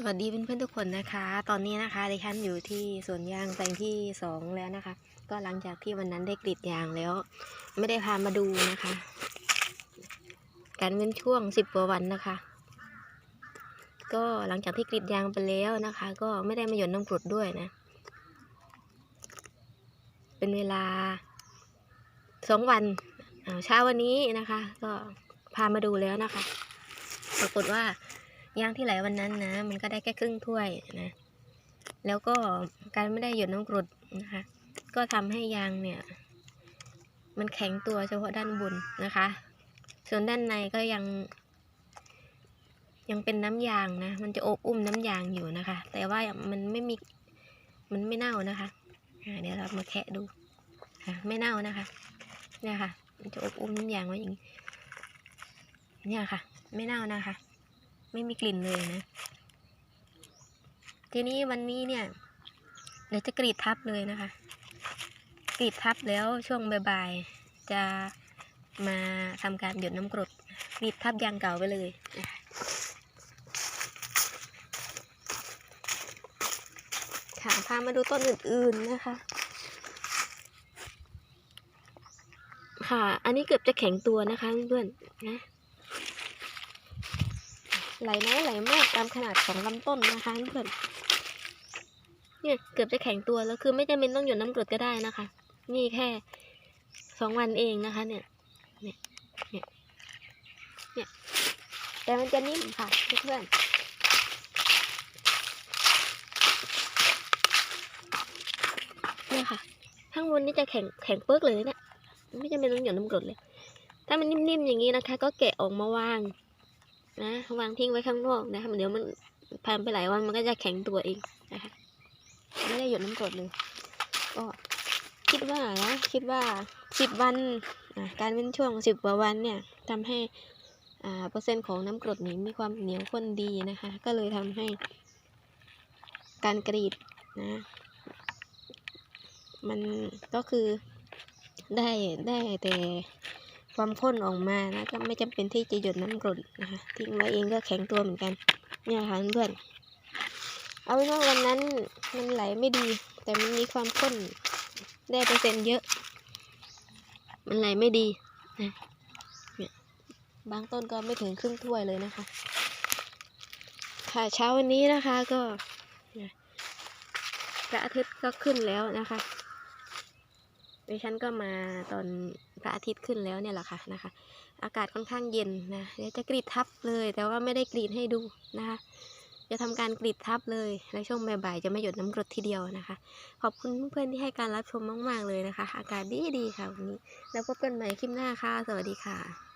สวัสดีเพื่อนๆทุกคนนะคะ ตอนนี้นะคะดิฉันอยู่ที่สวนยางแปลงที่สองแล้วนะคะ ก็หลังจากที่วันนั้นได้กรีดยางแล้ว ไม่ได้พามาดูนะคะ การเว้นช่วงสิบกว่าวันนะคะ ก็หลังจากที่กรีดยางไปแล้วนะคะ ก็ไม่ได้มาหยดน้ำกรดด้วยนะ เป็นเวลาสองวันเช้าวันนี้นะคะ ก็พามาดูแล้วนะคะ ปรากฏว่า ยางที่ไหลวันนั้นนะ มันก็ได้แค่ครึ่งถ้วยนะ แล้วก็การไม่ได้หยดน้ำกรดนะคะ ก็ทำให้ยางเนี่ย มันแข็งตัวเฉพาะด้านบนนะคะ ส่วนด้านในก็ยัง ยังเป็นน้ำยางนะ มันจะอบอุ้มน้ำยางอยู่นะคะ แต่ว่ามันไม่มี มันไม่เน่านะคะเดี๋ยวเรามาแคะดูค่ะ ไม่เน่านะคะ เนี่ยค่ะ มันจะอบอุ้มน้ำยางไว้อย่างนี้เนี่ยค่ะ ไม่เน่านะคะ ไม่มีกลิ่นเลยนะ ทีนี้วันนี้เนี่ยเดี๋ยวจะกรีดทับเลยนะคะ กรีดทับแล้วช่วงบ่ายๆจะมาทำการหยดน้ำกรดกรีดทับยางเก่าไปเลยคะค่ะพามาดูต้นอื่นๆนะคะ ค่ะ อันนี้เกือบจะแข็งตัวนะคะเพื่อนๆนะ ไหลน้อยไหลมากตามขนาดของลำต้นนะคะเพื่อนเนี่ยเกือบจะแข็งตัวแล้วคือไม่จำเป็นต้องหยดน้ำกรดก็ได้นะคะ นี่แค่สองวันเองนะคะ เนี่ย เนี่ย เนี่ย เนี่ย แต่มันจะนิ่มค่ะเพื่อนเนี่ยค่ะข้างบนนี่จะแข็งแข็งเปิ๊กเลยเนี่ย ไม่จำเป็นต้องหยดน้ำกรดเลย ถ้ามันนิ่มๆอย่างนี้นะคะ ก็แกะออกมาวาง นะวางทิ้งไว้ข้างนอกนะคะเดี๋ยวมันผ่านไปหลายวันมันก็จะแข็งตัวเองนะคะไม่ได้หยดน้ำกรดเลยก็คิดว่านะคิดว่าสิบวันการเว้นช่วงสิบกว่าวันเนี่ยทำให้อ่าเปอร์เซ็นต์ของน้ำกรดนี้มีความเหนียวข้นดีนะคะ ก็เลยทำให้การกรีดนะมันก็คือได้ได้แต่ ความข้นออกมานะก็ไม่จำเป็นที่จะหยดน้ำกรดนะคะทิ้งไว้เองก็แข็งตัวเหมือนกันเนี่ยค่ะเพื่อนเอาเป็นว่าวันนั้นมันไหลไม่ดี แต่มันมีความข้นได้เปอร์เซ็นต์เยอะ มันไหลไม่ดีนะเนี่ยบางต้นก็ไม่ถึงครึ่งถ้วยเลยนะคะ ค่ะเช้าวันนี้นะคะก็พระอาทิตย์ก็ขึ้นแล้วนะคะดิฉันก็มาตอน พระอาทิตย์ขึ้นแล้วเนี่ยแหละค่ะนะคะ อากาศค่อนข้างเย็นนะเดี๋ยวจะกรีดทับเลย แต่ว่าไม่ได้กรีดให้ดูนะคะจะทำการกรีดทับเลยและช่วงบ่ายๆจะไม่หยดน้ำกรดทีเดียวนะคะ ขอบคุณเพื่อนๆที่ให้การรับชมมาก ๆ เลยนะคะ อากาศดีๆค่ะวันนี้ แล้วพบกันใหม่คลิปหน้าค่ะ สวัสดีค่ะ